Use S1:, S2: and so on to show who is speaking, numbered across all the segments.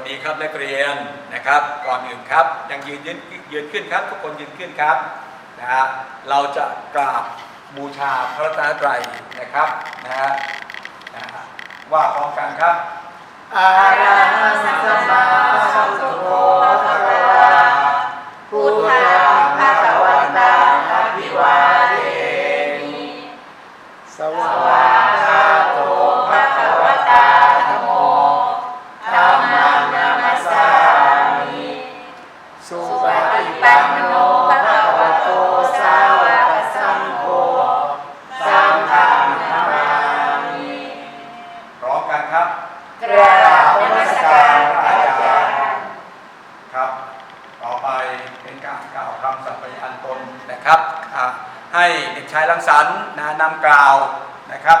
S1: วัสดีครับนักเรียนนะครับ ก่อนอื่นครับ ยังยืนยืนยืนขึ้นครับ ทุกคนยืนขึ้นครับนะฮะเราจะกราบบูชาพระรัตนตรัยนะครับนะฮะนะฮะว่าพร้อมกันครับ
S2: อะระหังสัมมาสัมพุทโธ ปันโนภะคะวะโตสาวกสังโฆสังฆังนามามิ
S1: พร้อมกันครับ
S2: กราบนมัสการพระอาจารย์
S1: ครับ ต่อไปเป็นการกล่าวคำสัพยานตนนะครับอะให้เด็กชายรังสรรค์นะนำกล่าวนะครับ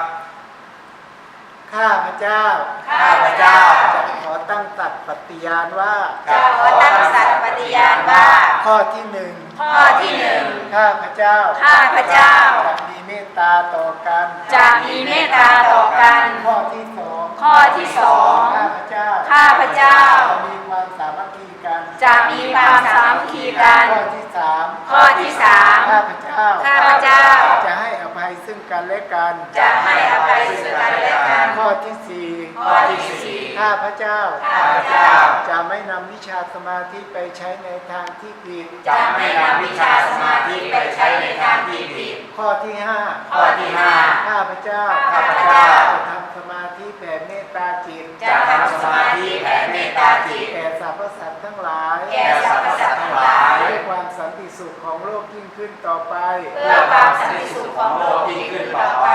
S2: ข้าพเจ้า
S1: ข้าพเจ้า
S2: จะขอตั้งตัดปฏิญาณว่า
S1: ครับ
S3: ขอตั้งสัตย์ปฏิญาณว่า
S2: ข้อที่หนึ่ง
S3: ข้อที่หนึ่ง
S2: ข้าพเจ้า
S3: ข้าพเจ้า
S2: จะมีเมตตาต่อกัน
S3: จะมีเมตตาต่อกัน
S2: ข้อที่สอง
S3: ข้อที่สอง
S2: ข้าพเจ้า
S3: ข้าพเจ้า
S2: จะมีความสามัคคีกัน
S3: จะมีความสามัคคีกัน
S2: ข้อที่สาม
S3: ข้อที่สาม
S2: ข้าพเจ้า
S3: ข้าพเจ้า
S2: จะให้อ ภัยซึ่งกันและกัน
S3: จะให้อภัยซึ่งกันและกัน
S2: ข้อที่สี่
S3: ข้อที่สี่
S2: ข้าพเจ้า
S3: ข้าพเจ้า
S2: จะไม่นำวิชาสมาธิไปใช้ในทางที่ผิด
S3: จะไม่นำวิชาสมาธิไปใช้ในทางที่ผิด
S2: ข้อที่ห้า
S3: ข้อที่ห้า
S2: ข้าพเจ้า
S3: ข้าพเจ้า
S2: จะทำ สมาธิแผ่เมตตาจิต
S3: จะ ทำสมาธิแผ่เมตตาจิต
S2: แก่สรรพสัตว์ทั้งหลาย
S3: แก่สรรพสัตว์ทั้งหลาย
S2: ด้วยความสันติสุขของโลกยิ่งขึ้นต่อไป
S3: เพื่อความสันติสุขของโลกยิ่งขึ้นต่อไป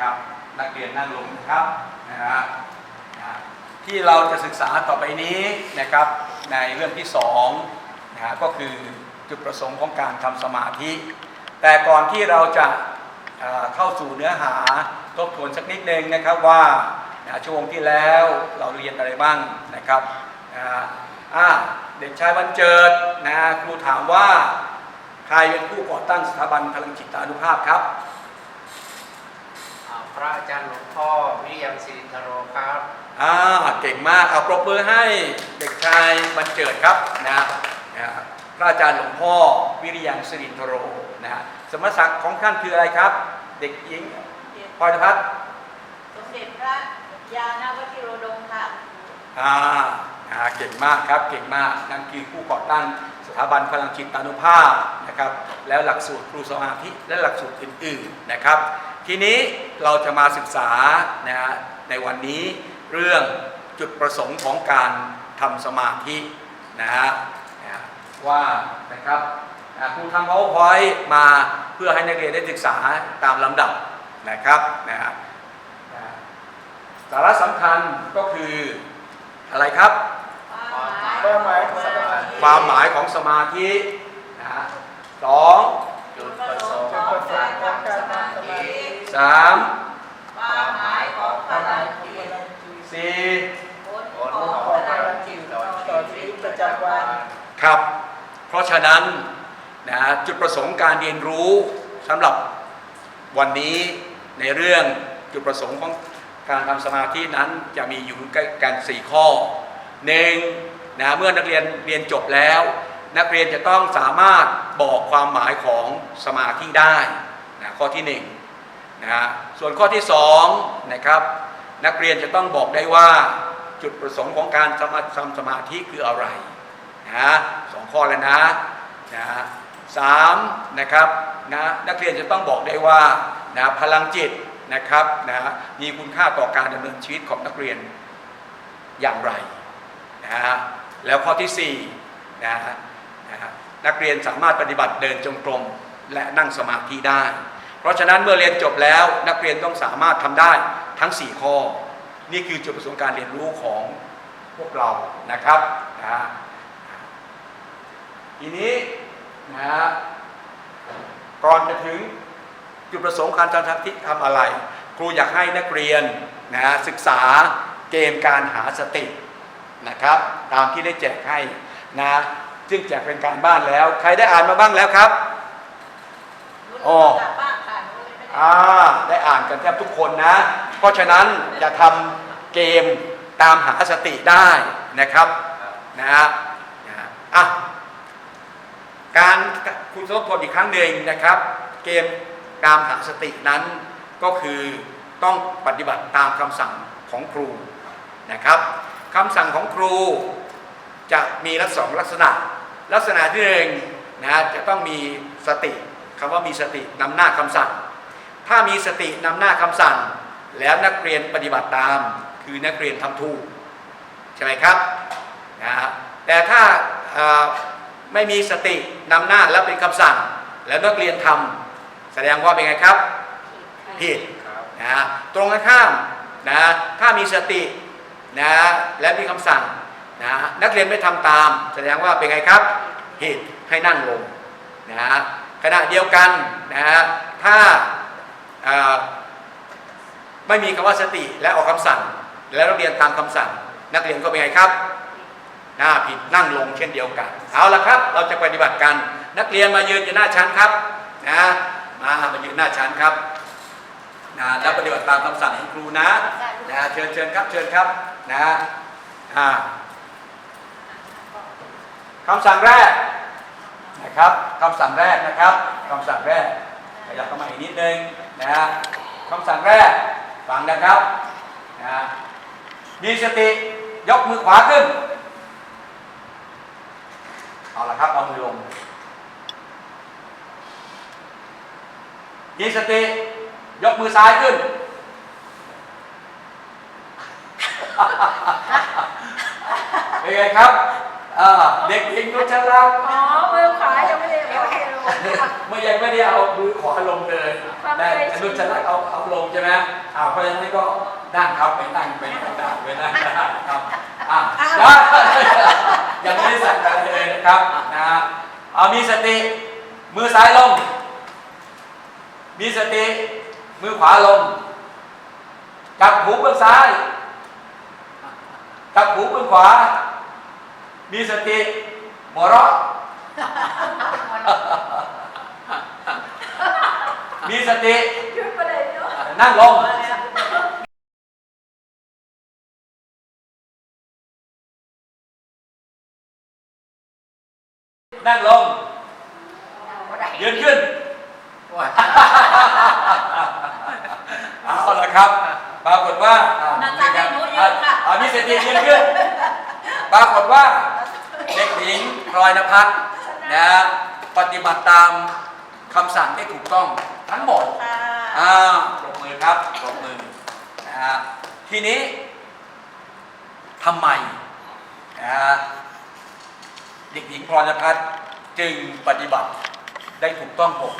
S1: ครับนักเรียนนั่งลงนะครับนะฮะนะฮะที่เราจะศึกษาต่อไปนี้นะครับในเรื่องที่สองนะฮะก็คือจุดประสงค์ของการทำสมาธิ แต่ก่อนที่เราจะเอ่อเข้าสู่เนื้อหา ทบทวนสักนิดนึงนะครับว่านะช่วงที่แล้วเราเรียนอะไรบ้างนะครับนะฮะอ่าเด็กชายบรรเจิดนะครูถามว่าใครเป็นผู้ก่อตั้งสถาบันพลังจิตานุภาพครับ
S4: อ่าพระอาจารย์หลวงพ่อวิริยังสิรินทโรครับ
S1: อ่าเก่งมากเอาปรบมือให้เด็กชายบรรเจิดครับนะนะพระอาจารย์หลวงพ่อวิริยังสิรินทโรนะฮะสมณศักดิ์ของท่านคืออะไรครับ เด็กหญิง พลอยพัฒน์
S3: สมเด็จพระยานวชิโรดมค่ะ
S1: อ่าอ่าเก่งมากครับเก่งมากนั่นคือผู้ก่อตั้งสถาบันพลังจิตานุภาพนะครับ แล้วหลักสูตรครูสมาธิและหลักสูตรอื่นๆนะครับ ทีนี้เราจะมาศึกษานะฮะในวันนี้เรื่องจุดประสงค์ของการทำสมาธินะฮะนะฮะว่านะครับอ่าครูทำ powerpoint มาเพื่อให้นักเรียนได้ศึกษาตามลำดับ นะครับนะฮะนะฮะสาระสำคัญก็คืออะไรครับ
S2: ความหมายของสมาธิ
S1: ความหมายของสมาธินะฮะสอง
S4: จุดประสงค์
S2: จุดประสงค์ของการทำสมาธิ
S1: สาม
S3: ความหมายของพลังจิต
S1: สี่
S3: ผล
S4: ผ
S3: ขอ
S4: ล
S3: ง
S4: ของ
S3: พ
S4: พ
S3: ลั
S4: ลั
S3: ง
S4: ง
S3: จิ
S4: จิ
S3: ต
S4: ตต่อ
S2: ต่อ
S4: ชี
S2: ชี
S4: วิ
S2: วิ
S4: ต
S2: ต
S4: ป
S2: ประระ
S4: จำ
S2: จำ
S4: วั
S2: วันน
S1: ครับ เพราะฉะนั้นนะฮะจุดประสงค์การเรียนรู้สำหรับวันนี้ ในเรื่องจุดประสงค์ของการทำสมาธินั้นจะมีอยู่กันสี่ข้อหนึ่งนะเมื่อนักเรียนเรียนจบแล้ว นักเรียนจะต้องสามารถบอกความหมายของสมาธิได้นะข้อที่หนึ่งนะฮะส่วนข้อที่สองนะครับนักเรียนจะต้องบอกได้ว่าจุดประสงค์ของการทำทำสมาธิคืออะไรนะสองข้อแล้วนะนะสามนะครับนะนักเรียนจะต้องบอกได้ว่า นะพลังจิตนะครับนะมีคุณค่าต่อการดำเนินชีวิตของนักเรียนอย่างไรนะฮะแล้วข้อที่สี่นะฮะนักเรียนสามารถปฏิบัติเดินจงกรมและนั่งสมาธิได้ เพราะฉะนั้นเมื่อเรียนจบแล้วนักเรียนต้องสามารถทำได้ทั้ง 4 ข้อ นี่คือจุดประสงค์การเรียนรู้ของพวกเรานะครับนะฮะทีนี้นะฮะก่อนจะถึง จุดประสงค์การทำสมาธิทำอะไร ครูอยากให้นักเรียนนะฮะศึกษาเกมการหาสตินะครับ ตามที่ได้แจกให้นะซึ่งแจกเป็นการบ้านแล้ว ใครได้อ่านมาบ้างแล้วครับอ๋ออ่าได้อ่านกันแทบทุกคนนะ เพราะฉะนั้นจะทำเกมตามหาสติได้นะครับนะฮะนะฮะอะการคุณทบทวนอีกครั้งหนึ่งนะครับ เกม ตามหาสตินั้นก็คือต้องปฏิบัติตามคำสั่งของครูนะครับคำสั่งของครูจะมีลักษณะสองลักษณะ ลักษณะที่หนึ่งนะจะต้องมีสติคำว่ามีสตินำหน้าคำสั่ง ถ้ามีสตินำหน้าคำสั่ง แล้วนักเรียนปฏิบัติตาม คือนักเรียนทำถูกใช่ไหมครับนะฮะแต่ถ้าไม่มีสตินำหน้าแล้วเป็นคำสั่ง แล้วนักเรียนทำ แสดงว่าเป็นไงครับ ผิดนะฮะตรงกันข้ามนะถ้ามีสตินะและมีคำสั่งนะนักเรียนไม่ทำตาม แสดงว่าเป็นไงครับ ผิดให้นั่งลงนะฮะขณะเดียวกันนะฮะถ้าไม่มีคำว่าสติและออกคำสั่ง แล้วนักเรียนตามคำสั่ง นักเรียนก็เป็นไงครับหน้าผิดนั่งลงเช่นเดียวกัน เอาละครับ เราจะปฏิบัติกัน นักเรียนมายืนอยู่หน้าชั้นครับนะ มามายืนหน้าชั้นครับนะแล้วปฏิบัติตามคำสั่งของครูนะนะเชิญเชิญครับเชิญครับนะอ่าคำสั่งแรกนะครับคำสั่งแรกนะครับคำสั่งแรกขยับเข้ามาอีกนิดนึงนะฮะคำสั่งแรกฟังนะครับนะมีสติยกมือขวาขึ้นเอาละครับเอามือลง มีสติ ยกมือซ้ายขึ้น เป็นไงครับอ่าเด็กหญิงนุชรัตน์
S2: อ๋อมือขวายังไม่ได้ยังไม่ได้ลง
S1: เมื่อยังไม่ได้เอามือขวาลงเลย
S2: ความ
S1: แต่
S2: เคยชิน
S1: นุชรัตน์เอาเอาลงใช่ไหมอ่าเพราะฉะนั้นก็นั่งครับไปนั่งไปนั่งได้ไปนั่งได้ครับอ่าได้ยังไม่ได้สั่งอะไรเลยนะครับนะเอามีสติ มือซ้ายลง มีสติ มือขวาลงจับหูเบื้องซ้ายจับหูเบื้องขวา มีสติหัวเราะมีสติ
S2: นั่
S1: งลงนั่งลงยืนขึ้น
S4: ว่า
S1: เอาละครับ ปรากฏว่าอ่า
S2: หน้าตาได้หนูเยอะค่ะ
S1: อ่ามีสติยืนขึ้น ปรากฏว่า เด็กหญิงพลอยนภัสนะฮะปฏิบัติตามคำสั่งได้ถูกต้องทั้งหมด
S2: ค่ะ
S1: อ่าปรบมือครับปรบมือนะฮะทีนี้ทำไมนะฮะเด็กหญิงพรณพัฒน์จึงปฏิบัติได้ถูกต้องหมด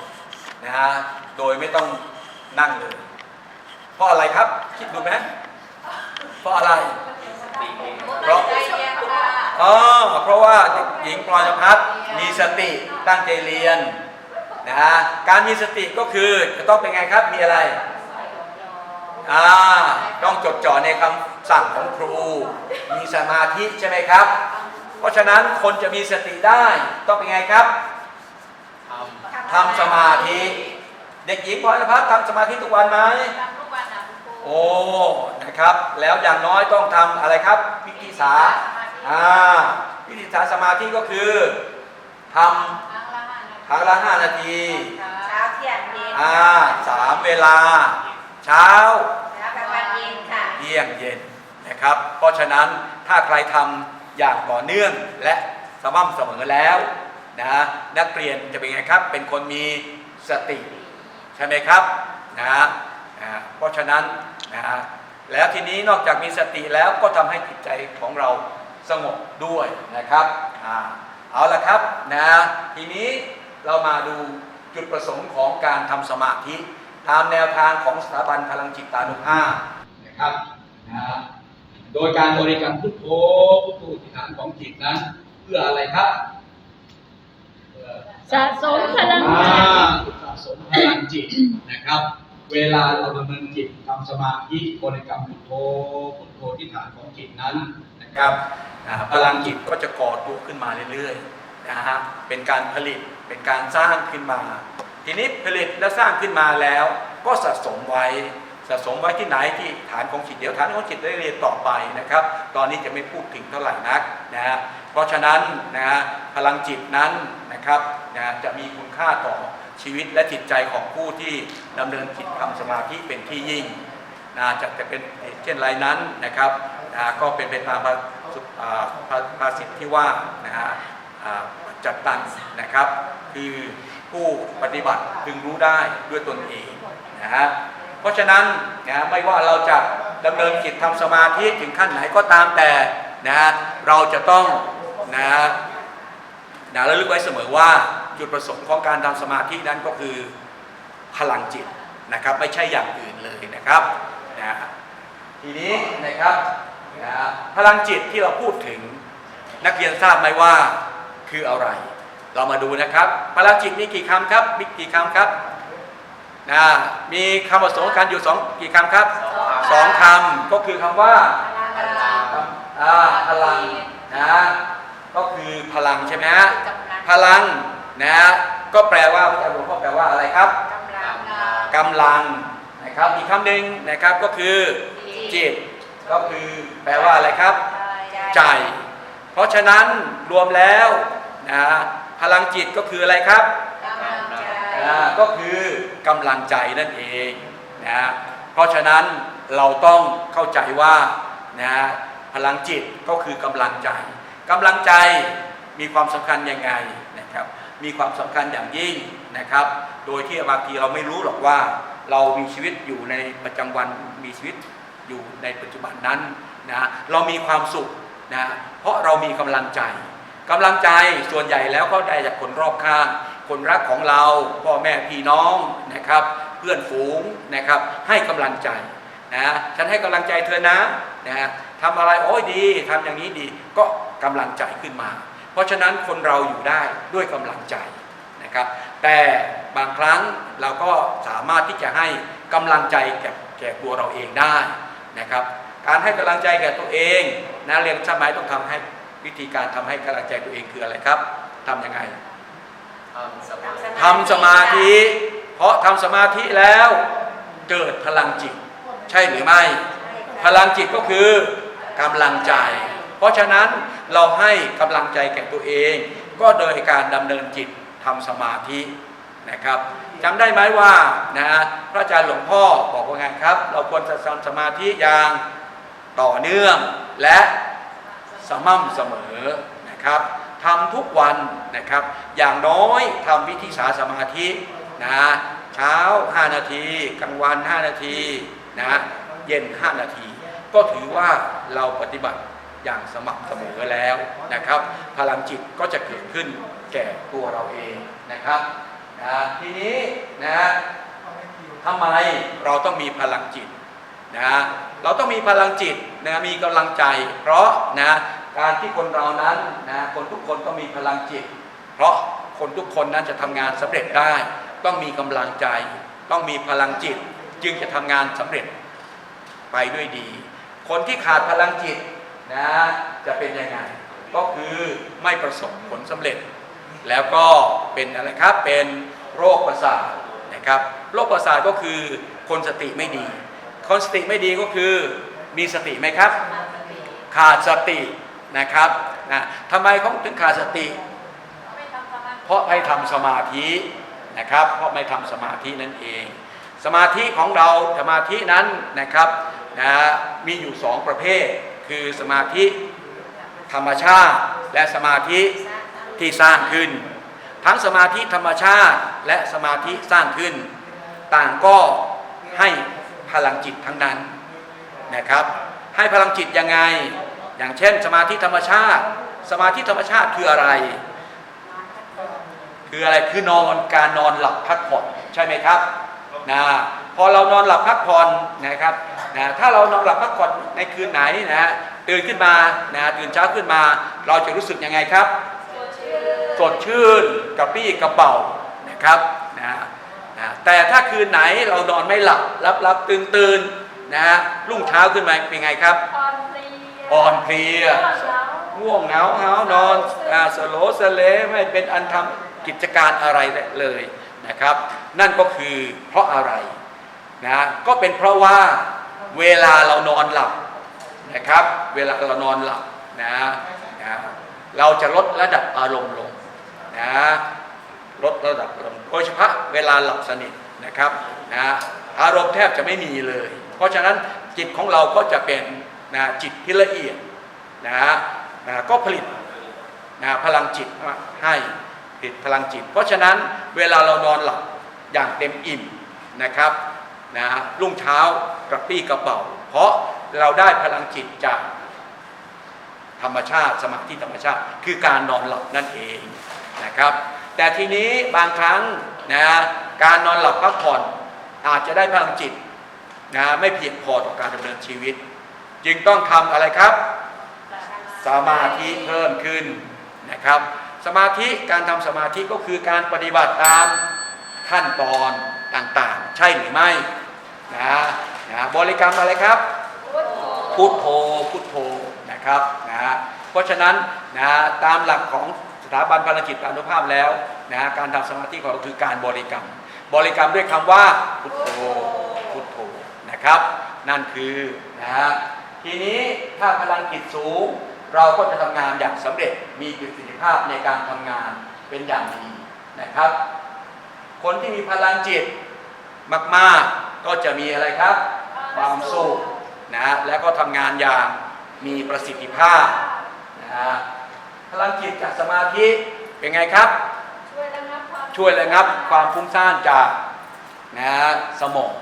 S1: นะฮะโดยไม่ต้องนั่งเลยเพราะอะไรครับ คิดดูไหมเพราะอะไรเพราะ
S2: เย็นค่ะ
S1: อ๋อเพราะว่าหญิงพรณพัฒน์มีสติตั้งใจเรียนนะฮะการมีสติก็คือจะต้องเป็นไงครับมีอะไรอ่าต้องจดจ่อในคำสั่งของครู มีสมาธิใช่ไหมครับ เพราะฉะนั้นคนจะมีสติได้ต้องเป็นไงครับ
S4: ทำ
S1: สมาธิ เด็กหญิงพรณพัฒน์ทำสมาธิทุกวันไหม
S2: ทำทุกวันนะคุณครู
S1: โอ้นะครับ แล้วอย่างน้อยต้องทำอะไรครับพิธีสาอ่าพิธีสาสมาธิก็คือทำครั้งละห้านาที
S2: เช้าเที่ยงเย็น
S1: อ่าสามเวลา เช้า
S2: แล้วกลางวันเย็นค่ะ
S1: เที่ยงเย็นนะครับ เพราะฉะนั้นถ้าใครทำอย่างต่อเนื่องและสม่ำเสมอแล้ว นะฮะนักเรียนจะเป็นไงครับ เป็นคนมีสติ ใช่ไหมครับนะฮะเพราะฉะนั้นนะฮะแล้วทีนี้นอกจากมีสติแล้วก็ทำให้จิตใจของเราสงบด้วยนะครับอ่าเอาละครับนะทีนี้เรามาดูจุดประสงค์ของการทำสมาธิตามแนวทางของสถาบันพลังจิตตานุภาพนะครับนะโดยการบริกรรมพุทโธพุทโธที่ฐานของจิตนั้นเพื่ออะไรครับ
S2: สะสมพลัง
S1: อ่า
S2: ใจ
S1: สะสมพลังจิตนะครับ เวลาเราดำเนินจิตทำสมาธิบริกรรมพุทโธพุทโธที่ฐานของจิตนั้นนะครับพลังจิตก็จะก่อตัวขึ้นมาเรื่อยๆนะฮะเป็นการผลิตเป็นการสร้างขึ้นมา ทีนี้ผลิตและสร้างขึ้นมาแล้ว ก็สะสมไว้สสะสมไว้ที่ไหนที่ฐานของจิตเดี๋ยวฐานของจิตได้เรียนต่อไปนะครับ ตอนนี้จะไม่พูดถึงเท่าไหร่นักนะฮะเพราะฉะนั้นนะฮะพลังจิตนั้น นะครับนะฮะจะมีคุณค่าต่อชีวิตและจิตใจของผู้ที่ดำเนินจิตทำสมาธิเป็นที่ยิ่งนะจะจะเป็นเช่นไรนั้นนะครับนะก็เป็นไปตามภาสุอ่าภาภาษิตที่ว่านะฮะจัดตังนะครับ คือผู้ปฏิบัติพึงรู้ได้ด้วยตนเองนะฮะเพราะฉะนั้นนะไม่ว่าเราจะดำเนินจิตทำสมาธิถึงขั้นไหนก็ตามแต่นะเราจะต้องนะ นะระลึกไว้เสมอว่าจุดประสงค์ของการทำสมาธินั้นก็คือพลังจิตนะครับ ไม่ใช่อย่างอื่นเลยนะครับนะทีนี้นะครับนะพลังจิตที่เราพูดถึงนักเรียนทราบไหมว่าคืออะไร เรามาดูนะครับ พลังจิตมีกี่คำครับมีกี่คำครับนะมีคำผสมกันอยู่สองกี่คำครับสองคำก็คือคำว่าอ่าพลังนะ ก็คือพลังใช่ไหมฮะพลังนะก็แปลว่าพระอาจารย์หลวงพ่อแปลว่าอะไรครับกำลังนะครับอีกคำหนึ่งนะครับก็คือจิตก็คือแปลว่าอะไรครับ ใจ เพราะฉะนั้นรวมแล้วนะพลังจิตก็คืออะไรครับอ่าก็คือกำลังใจนั่นเองนะเพราะฉะนั้นเราต้องเข้าใจว่านะพลังจิตก็คือกำลังใจ กำลังใจมีความสำคัญยังไงนะครับ มีความสำคัญอย่างยิ่งนะครับ โดยที่บางทีเราไม่รู้หรอกว่า เรามีชีวิตอยู่ในประจำวันมีชีวิตอยู่ในปัจจุบันนั้นนะเรามีความสุขนะเพราะเรามีกำลังใจกำลังใจส่วนใหญ่แล้วก็ได้จากคนรอบข้าง คนรักของเราพ่อแม่พี่น้องนะครับ เพื่อนฝูงนะครับให้กำลังใจนะฉันให้กำลังใจเธอนะนะทำอะไรโอ้ยดีทำอย่างนี้ดีก็ กำลังใจขึ้นมา เพราะฉะนั้นคนเราอยู่ได้ด้วยกำลังใจนะครับ แต่บางครั้งเราก็สามารถที่จะให้กำลังใจแก่แก่ตัวเราเองได้นะครับ การให้กำลังใจแก่ตัวเองนะเรียนสมัยต้องทำให้วิธีการทำให้กำลังใจตัวเองคืออะไรครับทำยังไง
S4: ทำสมาธิ
S1: ทำสมาธิ เพราะทำสมาธิแล้วเกิดพลังจิต ใช่หรือไม่ พลังจิตก็คือกำลังใจ เพราะฉะนั้น เราให้กำลังใจแก่ตัวเอง ก็โดยการดำเนินจิตทำสมาธินะครับจำได้ไหมว่านะพระอาจารย์หลวงพ่อบอกว่าไงครับ เราควรจะทำสมาธิอย่างต่อเนื่องและสม่ำเสมอนะครับทำทุกวันนะครับ อย่างน้อยทำวิธีสาสมาธินะเช้า 5 นาทีกลางวัน 5 นาทีนะเย็น 5 นาที ก็ถือว่าเราปฏิบัติ อย่างสม่ำเสมอแล้วนะครับ พลังจิตก็จะเกิดขึ้นแก่ตัวเราเองนะครับนะทีนี้นะทำไมเราต้องมีพลังจิตนะเราต้องมีพลังจิตนะมีกำลังใจ เพราะนะการที่คนเรานั้นนะคนทุกคนต้องมีพลังจิต เพราะคนทุกคนนั้นจะทำงานสำเร็จได้ ต้องมีกำลังใจ ต้องมีพลังจิต จึงจะทำงานสำเร็จไปด้วยดี คนที่ขาดพลังจิต นะจะเป็นยังไงก็คือไม่ประสบผลสำเร็จ แล้วก็เป็นอะไรครับเป็นโรคประสาทนะครับโรคประสาทก็คือคนสติไม่ดี คนสติไม่ดีก็คือมีสติไหมครับ ขาดสตินะครับนะทำไมเขาถึงขาดสติ เพราะไม่ทำสมาธินะครับ เพราะไม่ทำสมาธินั่นเอง สมาธิของเราสมาธินั้นนะครับนะมีอยู่สองประเภท คือสมาธิธรรมชาติและสมาธิที่สร้างขึ้น ทั้งสมาธิธรรมชาติและสมาธิสร้างขึ้น ต่างก็ให้พลังจิตทั้งนั้นนะครับ ให้พลังจิตยังไง อย่างเช่น สมาธิธรรมชาติ สมาธิธรรมชาติคืออะไร คืออะไรคือนอนการนอนหลับพักผ่อนใช่ไหมครับนะพอเรานอนหลับพักผ่อนนะครับ นะถ้าเรานอนหลับพักผ่อนในคืนไหนนะตื่นขึ้นมานะตื่นเช้าขึ้นมา เราจะรู้สึกยังไงครับสดชื่นกระปี้กระเป๋านะครับนะนะแต่ถ้าคืนไหนเรานอนไม่หลับรับรับตื่นตื่นนะฮะรุ่งเช้าขึ้นมาเป็นไงครับอ่อนเพลียง่วงเหงาเหานอนอาสโลสเลไม่เป็นอันทำกิจการอะไรเลยนะครับ นั่นก็คือเพราะอะไรนะก็เป็นเพราะว่า เวลาเรานอนหลับนะครับ เวลาเรานอนหลับนะนะเราจะลดระดับอารมณ์ลงนะลดระดับอารมณ์โดยเฉพาะเวลาหลับสนิทนะครับนะอารมณ์แทบจะไม่มีเลย เพราะฉะนั้นจิตของเราก็จะเป็นนะจิตที่ละเอียดนะนะก็ผลิตนะพลังจิตให้ผลิตพลังจิต เพราะฉะนั้นเวลาเรานอนหลับอย่างเต็มอิ่มนะครับนะรุ่งเช้า กระปรี้กระเป๋า เพราะเราได้พลังจิตจากธรรมชาติสมาธิธรรมชาติ คือการนอนหลับนั่นเองนะครับ แต่ทีนี้บางครั้งนะการนอนหลับพักผ่อนอาจจะได้พลังจิตนะไม่เพียงพอต่อการดำเนินชีวิต จึงต้องทำอะไรครับสมาธิเพิ่มขึ้นนะครับ สมาธิการทำสมาธิก็คือการปฏิบัติตามขั้นตอนต่างๆ ใช่หรือไม่นะ นะบริกรรมอะไรครับ พุทโธพุทโธนะครับนะเพราะฉะนั้นนะตามหลักของสถาบันพลังจิตอนุภาพแล้วนะการทำสมาธิของเราคือการบริกรรม บริกรรมด้วยคำว่าพุทโธพุทโธนะครับ นั่นคือนะฮะทีนี้ถ้าพลังจิตสูง เราก็จะทำงานอย่างสำเร็จมีประสิทธิภาพในการทำงานเป็นอย่างดีนะครับ คนที่มีพลังจิตมาก ๆ ก็จะมีอะไรครับ ความสุขนะแล้วก็ทำงานอย่างมีประสิทธิภาพนะฮะพลังจิตจากสมาธิเป็นไงครับ
S2: ช่วยระงับความ
S1: ช่วยระงับความฟุ้งซ่านจากนะฮะสมอง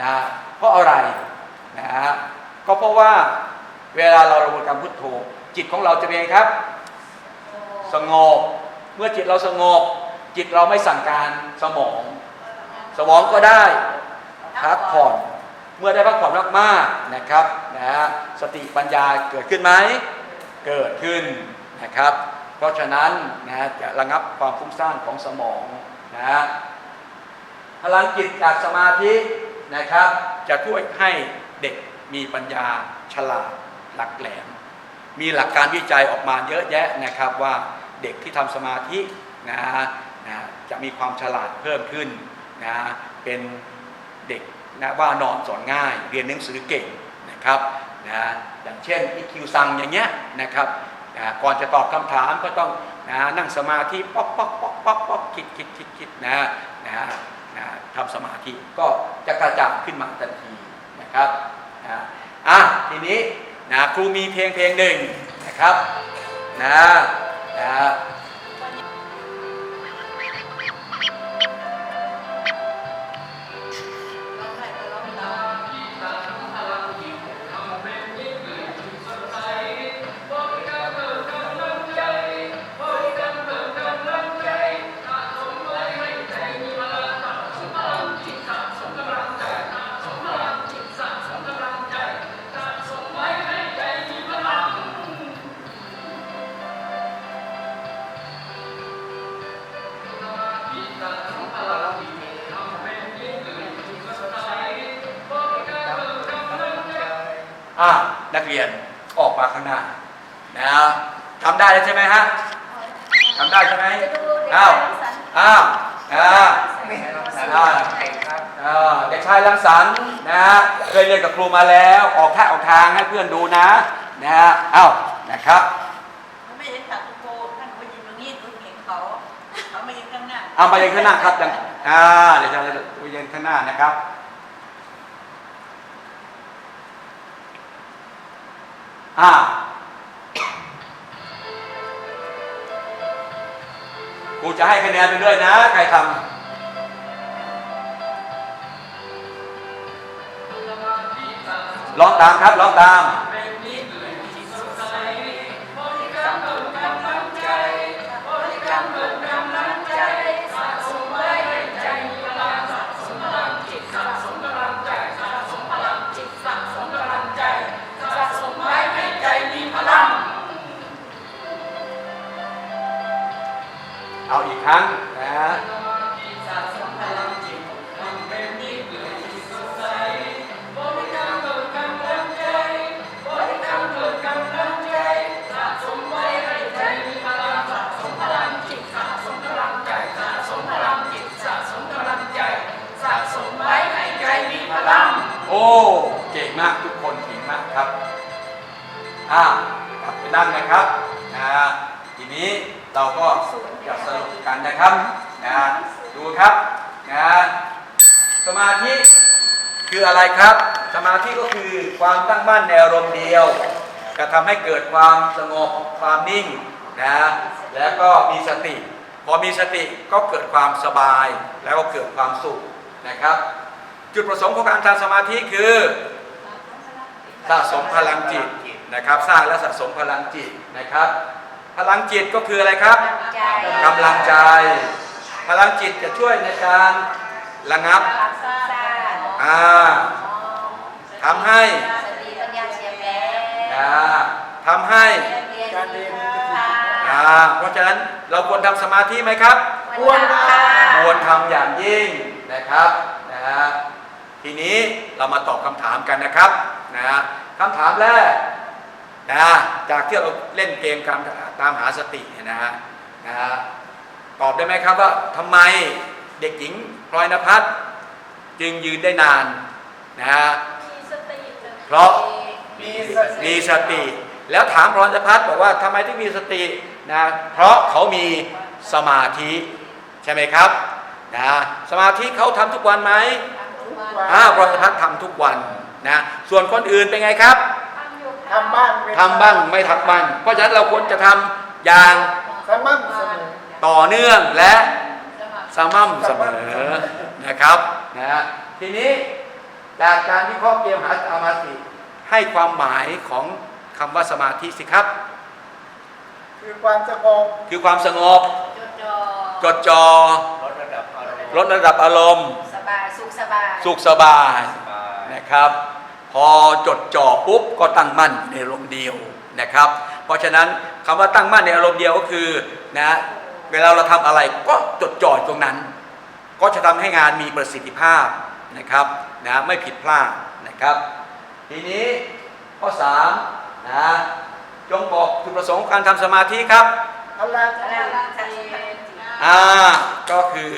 S1: นะฮะเพราะอะไรนะฮะก็เพราะว่าเวลาเราลงมือการพุทโธจิตของเราจะเป็นไงครับ สงบเมื่อจิตเราสงบ จิตเราไม่สั่งการสมอง สมองก็ได้พักผ่อน เมื่อได้พักผ่อนมากๆนะครับนะฮะสติปัญญาเกิดขึ้นไหมเกิดขึ้นนะครับ เพราะฉะนั้นนะฮะจะระงับความฟุ้งซ่านของสมองนะฮะพลังจิตจากสมาธินะครับ จะช่วยให้เด็กมีปัญญาฉลาดหลักแหลม มีหลักการวิจัยออกมาเยอะแยะนะครับว่าเด็กที่ทำสมาธินะฮะนะจะมีความฉลาดเพิ่มขึ้นนะเป็นเด็ก นะว่านอนสอนง่าย เรียนหนังสือเก่งนะครับนะอย่างเช่นอีคิวซังอย่างเงี้ยนะครับนะก่อนจะตอบคำถามก็ต้องนะนั่งสมาธิป๊อกป๊อกป๊อกป๊อกป๊อกคิดคิดคิดคิดนะนะนะทำสมาธิก็จะกระจ่างขึ้นมาทันทีนะครับนะอะทีนี้นะครูมีเพลงเพลงหนึ่งนะครับนะนะะนักเรียนออกมาข้างหน้านะทำได้แล้วใช่ไหมฮะทำได้ใช่ไหมอ้าวอ้าวอ่าอ่าอ่าเด็กชายรังสรรค์นะฮะเคยเรียนกับครูมาแล้วออกท่าออกทางให้เพื่อนดูนะนะฮะอ้าวนะครับ
S2: ไม่เห็นค่ะคุณครูท่านผู้หญิงตรงนี้คุณเห็นเขาเขามายืนข้างหน้า
S1: เอามายืนข้างหน้าครับยังอ่าเดี๋ยวจะไปยืนข้างหน้านะครับ้ากูจะให้คะแนนไปด้วยนะ ใครทำร้องตามครับร้องตาม คืออะไรครับ สมาธิก็คือความตั้งมั่นในอารมณ์เดียวกระทำให้เกิดความสงบความนิ่งนะฮะแล้วก็มีสติ พอมีสติก็เกิดความสบายแล้วก็เกิดความสุขนะครับ จุดประสงค์ของการทำสมาธิคือสะสมพลังจิตนะครับ สร้างและสะสมพลังจิตนะครับ พลังจิตก็คืออะไรครับ
S2: ใจ
S1: กำลังใจ พลังจิตจะช่วยในการระงับ
S2: สร้าง
S1: อ่า ทำให้
S2: สติปัญญาเฉียบแหล
S1: อ่ามทำให้
S2: การเรียนรู้
S1: อ่าเพราะฉะนั้นเราควรทำสมาธิไหมครับ
S2: ควรค่ะ
S1: ควรทำอย่างยิ่งนะครับนะฮะทีนี้เรามาตอบคำถามกันนะครับนะฮะคำถามแรกนะจากที่เราเล่นเกมการตามหาสติเนี่ยนะฮะนะฮะตอบได้ไหมครับว่าทำไมเด็กหญิงพลอยนภัสจึงยืนได้นานนะฮะ เพราะ
S3: มีส
S1: มีสติ แล้วถามพรณพัฒน์บอกว่าทำไมถึงมีสตินะเพราะเขามีสมาธิใช่ไหมครับนะสมาธิเขาทำทุกวันไหมอ่าพรณพัฒน์ทำทุกวันนะส่วนคนอื่นเป็นไงครับ
S3: ทำบ้านไม่
S1: ทำบ้างไม่ทำบ้าง เพราะฉะนั้นเราควรจะทำอย่าง
S3: สม่ำเสมอ
S1: ต่อเนื่องและสม่ำเสมอนะครับนะฮะทีนี้ จากการวิเคราะห์เกมหาสมาธิให้ความหมายของคำว่าสมาธิสิครับ
S3: คือความสงบ
S1: คือความสงบ
S2: จดจ่อ
S1: จดจ่อ
S4: ลดระดับอารมณ์
S1: ลดระดับอารมณ์
S2: สบายสุขสบาย
S1: สุขสบายนะครับ พอจดจ่อปุ๊บก็ตั้งมั่นในอารมณ์เดียวนะครับ เพราะฉะนั้นคำว่าตั้งมั่นในอารมณ์เดียวก็คือนะเวลาเราทำอะไรก็จดจ่อตรงนั้น ก็จะทำให้งานมีประสิทธิภาพ นะครับนะไม่ผิดพลาดนะครับ ทีนี้ข้อ3นะจงบอกจุดประสงค์ของการทำสมาธิครับ
S3: พลัง
S2: พลังใจ
S1: อ่าก็คือ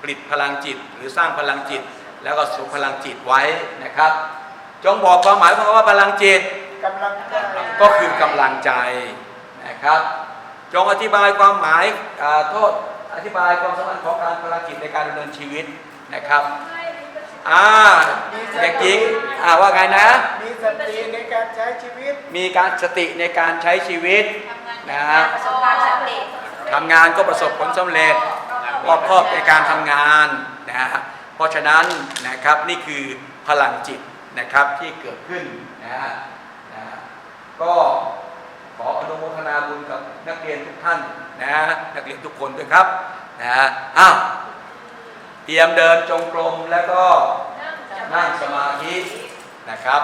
S1: ผลิตพลังจิตหรือสร้างพลังจิต แล้วก็สูงพลังจิตไว้นะครับ จงบอกความหมายของคำว่าพลังจิต
S3: กำลังใจ
S1: ก็คือกำลังใจนะครับ จงอธิบายความหมายอ่าโทษอธิบายความสำคัญของการพลังจิตในการดำเนินชีวิต นะครับอ่าเด็กหญิงอ่าว่าไงนะ
S3: มีสติในการใช้ชีวิต
S1: มีการสติในการใช้ชีวิตนะฮะ
S2: ประสบการณ์สำเร็จ
S1: ทำงานก็ประสบผลสำเร็จรอบครอบในการทำงานนะฮะเพราะฉะนั้นนะครับนี่คือพลังจิตนะครับที่เกิดขึ้นนะฮะนะฮะก็ขออนุโมทนาบุญกับนักเรียนทุกท่านนะนักเรียนทุกคนด้วยครับนะฮะอ้าว เตรียมเดินจงกรมแล้วก็นั่งสมาธินะครับ